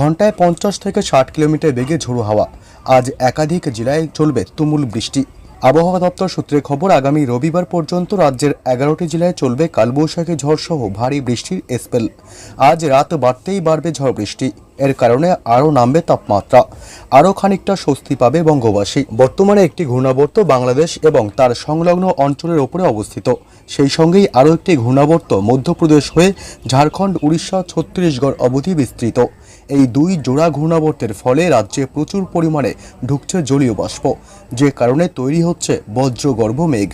ঘন্টায় পঞ্চাশ থেকে ষাট কিলোমিটার বেগে ঝোড়ো হাওয়া। আজ একাধিক জেলায় চলবে তুমুল বৃষ্টি। আবহাওয়া দপ্তর সূত্রে খবর, আগামী রবিবার পর্যন্ত রাজ্যের এগারোটি জেলায় চলবে কালবৈশাখী ঝড় সহ ভারী বৃষ্টির স্পেল। আজ রাত বাড়তেই বাড়বে ঝড় বৃষ্টি। এর কারণে আরও নামবে তাপমাত্রা। আরও খানিকটা স্বস্তি পাবে বঙ্গবাসী। বর্তমানে একটি ঘূর্ণাবর্ত বাংলাদেশ এবং তার সংলগ্ন অঞ্চলের ওপরে অবস্থিত। সেই সঙ্গেই আরও একটি ঘূর্ণাবর্ত মধ্যপ্রদেশ হয়ে ঝাড়খণ্ড, উড়িষ্যা, ছত্তিশগড় অবধি বিস্তৃত। এই দুই জোড়া ঘূর্ণাবর্তের ফলে রাজ্যে প্রচুর পরিমাণে ঢুকছে জলীয় বাষ্প, যে কারণে তৈরি হচ্ছে বজ্রগর্ভ মেঘ।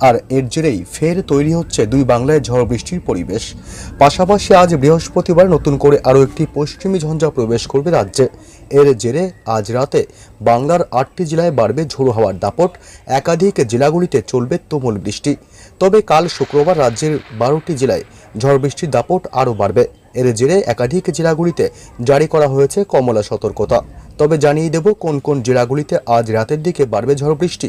আর এর জেরেই ফের তৈরি হচ্ছে দুই বাংলায় ঝড় বৃষ্টির পরিবেশ। পাশাপাশি আজ বৃহস্পতিবার নতুন করে আরও একটি পশ্চিমী ঝঞ্ঝা প্রবেশ করবে রাজ্যে। এর জেরে আজ রাতে বাংলার আটটি জেলায় বাড়বে ঝোড়ো হাওয়ার দাপট, একাধিক জেলাগুলিতে চলবে তুমুল বৃষ্টি। তবে কাল শুক্রবার রাজ্যের বারোটি জেলায় ঝড় বৃষ্টির দাপট আরও বাড়বে। এর জেরে একাধিক জেলাগুলিতে জারি করা হয়েছে কমলা সতর্কতা। তবে জানিয়ে দেব কোন কোন জেলাগুলিতে আজ রাতের দিকে বাড়বে ঝড় বৃষ্টি,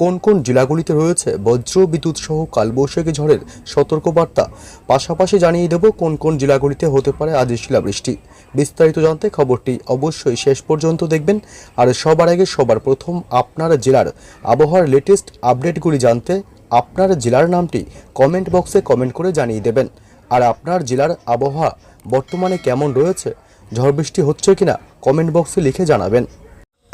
কোন কোন জেলাগুলিতে রয়েছে বজ্র, বিদ্যুৎ সহ কালবৈশাখী ঝড়ের সতর্কবার্তা। পাশাপাশি জানিয়ে দেব কোন কোন জেলাগুলিতে হতে পারে আজ শিলাবৃষ্টি। বিস্তারিত জানতে খবরটি অবশ্যই শেষ পর্যন্ত দেখবেন। আর সবার আগে সবার প্রথম আপনার জেলার আবহাওয়ার লেটেস্ট আপডেটগুলি জানতে আপনার জেলার নামটি কমেন্ট বক্সে কমেন্ট করে জানিয়ে দেবেন। আর আপনার জেলার আবহাওয়া বর্তমানে কেমন রয়েছে? ঝড় বৃষ্টি হচ্ছে কিনা? কমেন্ট বক্সে লিখে জানাবেন।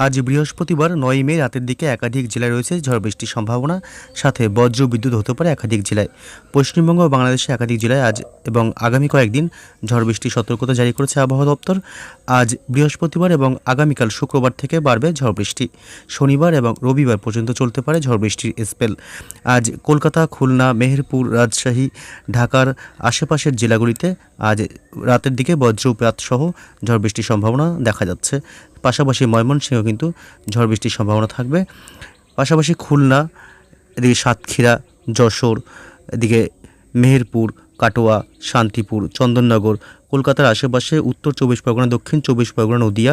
আজ বৃহস্পতিবার নয় মে রাতের দিকে একাধিক জেলায় রয়েছে ঝড় বৃষ্টির সম্ভাবনা, সাথে বজ্র বিদ্যুৎ হতে পারে একাধিক জেলায়। পশ্চিমবঙ্গ ও বাংলাদেশে একাধিক জেলায় আজ এবং আগামী কয়েকদিন ঝড় বৃষ্টির সতর্কতা জারি করেছে আবহাওয়া দপ্তর। আজ বৃহস্পতিবার এবং আগামীকাল শুক্রবার থেকে বাড়বে ঝড় বৃষ্টি। শনিবার এবং রবিবার পর্যন্ত চলতে পারে ঝড় বৃষ্টির স্পেল। আজ কলকাতা, খুলনা, মেহেরপুর, রাজশাহী, ঢাকার আশেপাশের জেলাগুলিতে আজ রাতের দিকে বজ্রপাত সহ ঝড় বৃষ্টির সম্ভাবনা দেখা যাচ্ছে। পাশাপাশি ময়মনসিংহ কিন্তু ঝড় বৃষ্টির সম্ভাবনা থাকবে। পাশাপাশি খুলনা, এদিকে সাতক্ষীরা, যশোর, এদিকে মেহেরপুর, কাটোয়া, শান্তিপুর, চন্দননগর, কলকাতার আশেপাশে উত্তর চব্বিশ পরগনা, দক্ষিণ চব্বিশ পরগনা, নদিয়া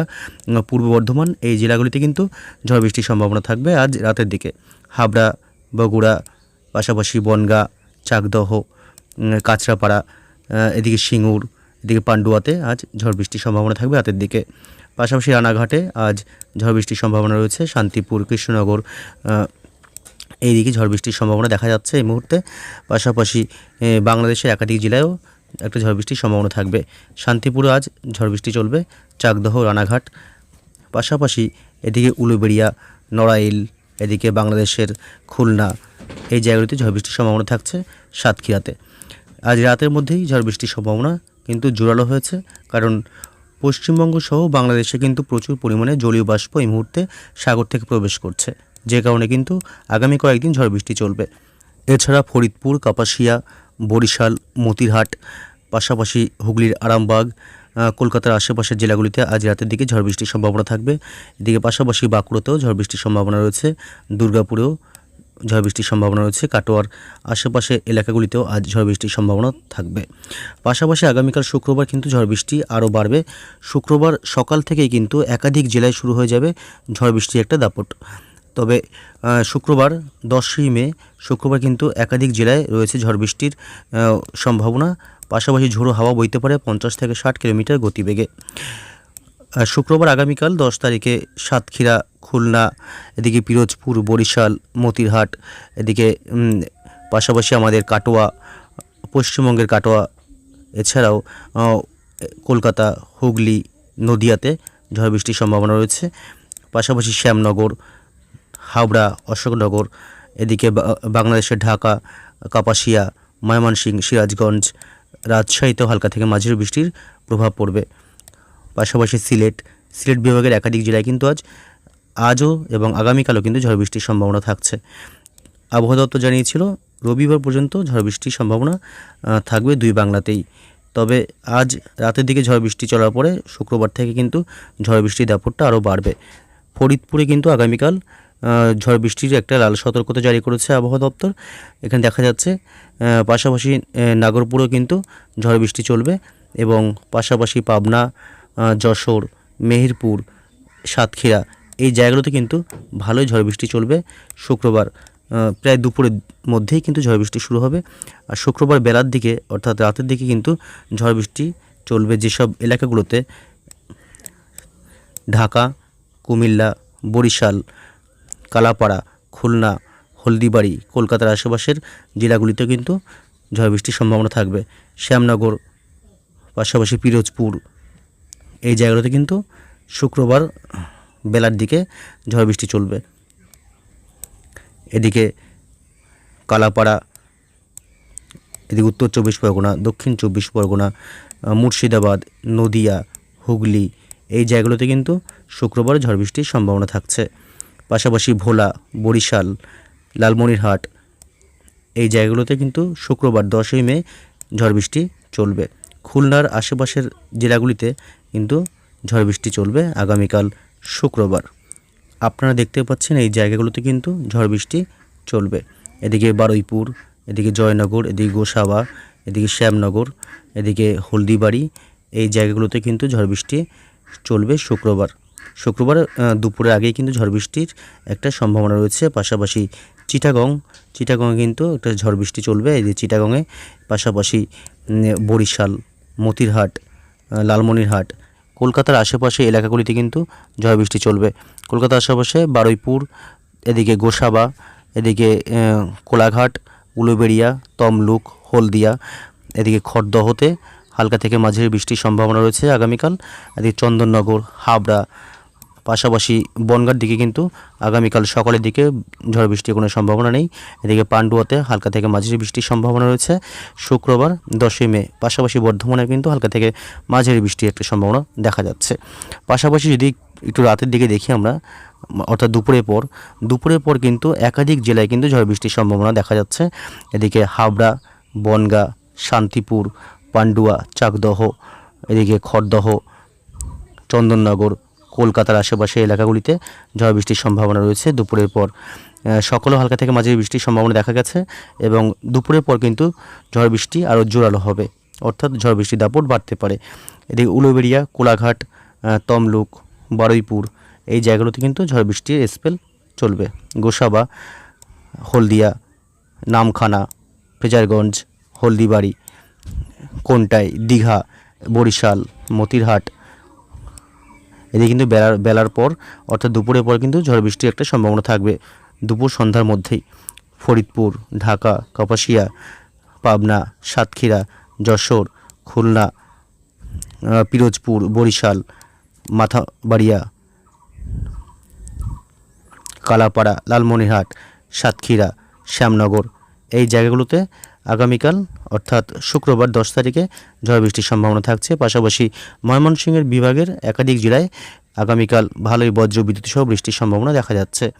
পূর্ব বর্ধমান এই জেলাগুলিতে কিন্তু ঝড় বৃষ্টির সম্ভাবনা থাকবে আজ রাতের দিকে। হাবড়া, বগুড়া, পাশাপাশি বনগাঁ, চাকদহ কাঁচরাপাড়া এদিকে সিঙ্গুর, এদিকে পান্ডুয়াতে আজ ঝড় বৃষ্টির সম্ভাবনা থাকবে রাতের দিকে। পাশাপাশি রানাঘাটে আজ ঝড় বৃষ্টির সম্ভাবনা রয়েছে। শান্তিপুর, কৃষ্ণনগর এইদিকে ঝড় বৃষ্টির সম্ভাবনা দেখা যাচ্ছে এই মুহূর্তে। পাশাপাশি বাংলাদেশের একাধিক জেলায়ও একটা ঝড় বৃষ্টির সম্ভাবনা থাকবে। শান্তিপুরে আজ ঝড় বৃষ্টি চলবে। চাকদহ, রানাঘাট। পাশাপাশি এদিকে উলুবেড়িয়া, নড়াইল, এদিকে বাংলাদেশের খুলনা, এই জায়গাগুলিতে ঝড় বৃষ্টির সম্ভাবনা থাকছে সাতক্ষীরাতে। আজ রাতের মধ্যেই ঝড় বৃষ্টির সম্ভাবনা কিন্তু জোরালো হয়েছে। কারণ পশ্চিমবঙ্গ সহ বাংলাদেশে কিন্তু প্রচুর পরিমাণে জলীয় বাষ্প এই মুহূর্তে সাগর থেকে প্রবেশ করছে, যে কারণে কিন্তু আগামী কয়েকদিন ঝড় বৃষ্টি চলবে। এছাড়া ফরিদপুর, কাপাসিয়া, বরিশাল, মতিরহাট, পাশাপাশি হুগলির আরামবাগ কলকাতার আশেপাশের জেলাগুলিতে আজ রাতের দিকে ঝড় বৃষ্টির সম্ভাবনা থাকবে। এদিকে পাশাপাশি বাঁকুড়াতেও ঝড় বৃষ্টির সম্ভাবনা রয়েছে। দুর্গাপুরেও ঝড় বৃষ্টির সম্ভাবনা রয়েছে। কাটোয়ার আশেপাশে এলাকাগুলিতেও আজ ঝড় বৃষ্টির সম্ভাবনা থাকবে। পাশাপাশি আগামীকাল শুক্রবার কিন্তু ঝড় বৃষ্টি আরও বাড়বে। শুক্রবার সকাল থেকেই কিন্তু একাধিক জেলায় শুরু হয়ে যাবে ঝড় বৃষ্টির একটা দাপট। তবে শুক্রবার দশই মে, শুক্রবার কিন্তু একাধিক জেলায় রয়েছে ঝড় বৃষ্টির সম্ভাবনা। পাশাপাশি ঝোড়ো হাওয়া বইতে পারে পঞ্চাশ থেকে ষাট কিলোমিটার গতিবেগে। শুক্রবার আগামীকাল দশ তারিখে সাতক্ষীরা খুলনা, এদিকে পিরোজপুর, বরিশাল, মতিরহাট, এদিকে পাশাপাশি আমাদের কাটোয়া, পশ্চিমবঙ্গের কাটোয়া, এছাড়াও কলকাতা, হুগলি, নদিয়াতে ঝড় বৃষ্টির সম্ভাবনা রয়েছে। পাশাপাশি শ্যামনগর, হাওড়া, অশোকনগর, এদিকে বাংলাদেশের ঢাকা, কাপাসিয়া, ময়মনসিংহ, সিরাজগঞ্জ রাজশাহীতেও হালকা থেকে মাঝারি বৃষ্টির প্রভাব পড়বে। পাশাপাশি সিলেট সিলেট বিভাগের একাধিক জেলায় কিন্তু আজ আজও এবং আগামীকালও কিন্তু ঝড় বৃষ্টির সম্ভাবনা থাকছে। আবহাওয়া দপ্তর জানিয়েছিল, রবিবার পর্যন্ত ঝড় বৃষ্টির সম্ভাবনা থাকবে দুই বাংলাতেই। তবে আজ রাতের দিকে ঝড় বৃষ্টি চলার পরে শুক্রবার থেকে কিন্তু ঝড় বৃষ্টির দাপটটা আরও বাড়বে। ফরিদপুরে কিন্তু আগামীকাল ঝড় বৃষ্টির একটা লাল সতর্কতা জারি করেছে আবহাওয়া দপ্তর। এখানে দেখা যাচ্ছে পাশাপাশি নাগরপুরেও কিন্তু ঝড় বৃষ্টি চলবে এবং পাশাপাশি পাবনা যশোর, মেহেরপুর, সাতক্ষীরা এই জায়গাগুলোতে কিন্তু ভালোই ঝড় বৃষ্টি চলবে। শুক্রবার প্রায় দুপুরের মধ্যেই কিন্তু ঝড় বৃষ্টি শুরু হবে। আর শুক্রবার বেলার দিকে, অর্থাৎ রাতের দিকে কিন্তু ঝড় বৃষ্টি চলবে যেসব এলাকাগুলোতে। ঢাকা, কুমিল্লা, বরিশাল, কালাপাড়া, খুলনা, হলদিবাড়ি, কলকাতার আশেপাশের জেলাগুলিতে কিন্তু ঝড় বৃষ্টির সম্ভাবনা থাকবে। শ্যামনগর, পাশাপাশি পিরোজপুর, এই জায়গাগুলোতে কিন্তু শুক্রবার বেলার দিকে ঝড় বৃষ্টি চলবে। এদিকে কালাপাড়া, এদিকে উত্তর চব্বিশ পরগনা, দক্ষিণ চব্বিশ পরগনা মুর্শিদাবাদ, নদিয়া, হুগলি এই জায়গাগুলোতে কিন্তু শুক্রবার ঝড় বৃষ্টির সম্ভাবনা থাকছে। পাশাপাশি ভোলা, বরিশাল, লালমনিরহাট এই জায়গাগুলোতে কিন্তু শুক্রবার দশই মে ঝড় বৃষ্টি চলবে। খুলনার আশেপাশের জেলাগুলিতে কিন্তু ঝড় বৃষ্টি চলবে আগামীকাল শুক্রবার। আপনারা দেখতে পাচ্ছেন এই জায়গাগুলোতে কিন্তু ঝড় বৃষ্টি চলবে। এদিকে বারুইপুর, এদিকে জয়নগর, এদিকে গোসাবা, এদিকে শ্যামনগর, এদিকে হলদিবাড়ি, এই জায়গাগুলোতে কিন্তু ঝড় বৃষ্টি চলবে শুক্রবার। শুক্রবার দুপুরের আগেই কিন্তু ঝড় বৃষ্টির একটা সম্ভাবনা রয়েছে। পাশাপাশি চিটাগং, চিটাগংয়ে কিন্তু একটা ঝড় বৃষ্টি চলবে। এই যে চিটাগংয়ে, পাশাপাশি বরিশাল, মতিরহাট লালমনিরহাট কলকাতার আশেপাশে এলাকাগুলিতে কিন্তু ঝড় বৃষ্টি চলবে। কলকাতার আশেপাশে বারুইপুর, এদিকে গোসাবা, এদিকে কোলাঘাট, উলুবেড়িয়া, তমলুক, হলদিয়া, এদিকে খড়দহতে হালকা থেকে মাঝের বৃষ্টির সম্ভাবনা রয়েছে আগামীকাল। এদিকে চন্দননগর, হাবড়া পাশাপাশি বনগার দিকে কিন্তু আগামীকাল সকালের দিকে ঝড় বৃষ্টির কোনো সম্ভাবনা নেই। এদিকে পান্ডুয়াতে হালকা থেকে মাঝারি বৃষ্টির সম্ভাবনা রয়েছে। শুক্রবার দশই মে, পাশাপাশি বর্ধমানে কিন্তু হালকা থেকে মাঝারি বৃষ্টির একটা সম্ভাবনা দেখা যাচ্ছে। পাশাপাশি যদি একটু রাতের দিকে দেখি আমরা, অর্থাৎ দুপুরের পর দুপুরের পর কিন্তু একাধিক জেলায় কিন্তু ঝড় বৃষ্টির সম্ভাবনা দেখা যাচ্ছে। এদিকে হাবড়া, বনগা, শান্তিপুর, পান্ডুয়া, চাকদহ, এদিকে খড়দহ, চন্দননগর কলকাতার আশেপাশে এলাকাগুলিতে ঝড় বৃষ্টির সম্ভাবনা রয়েছে। দুপুরের পর সকালেও হালকা থেকে মাঝারি বৃষ্টির সম্ভাবনা দেখা গেছে এবং দুপুরের পর কিন্তু ঝড় বৃষ্টি আরও জোরালো হবে। অর্থাৎ ঝড় বৃষ্টির দাপট বাড়তে পারে। এদিকে উলুবেড়িয়া, কোলাঘাট তমলুক, বারুইপুর এই জায়গাগুলোতে কিন্তু ঝড় বৃষ্টির স্পেল চলবে। গোসাবা, হলদিয়া, নামখানা, ফেজারগঞ্জ, হলদিবাড়ি, কোনটাই, দীঘা, বরিশাল, মতিরহাট এদিকে কিন্তু বেলার বেলার পর, অর্থাৎ দুপুরের পর কিন্তু ঝড় বৃষ্টির একটা সম্ভাবনা থাকবে। দুপুর সন্ধ্যার মধ্যেই ফরিদপুর, ঢাকা, কাপাসিয়া, পাবনা, সাতক্ষীরা, যশোর, খুলনা পিরোজপুর, বরিশাল, মাথাবাড়িয়া, কালাপাড়া, লালমনিরহাট, সাতক্ষীরা, শ্যামনগর এই জায়গাগুলোতে আগামীকাল, অর্থাৎ শুক্রবার দশ তারিখে ঝড় বৃষ্টির সম্ভাবনা থাকছে। পাশাপাশি ময়মনসিংহের বিভাগের একাধিক জেলায় আগামীকাল ভালোই বজ্র বিদ্যুৎ সহ বৃষ্টির সম্ভাবনা দেখা যাচ্ছে।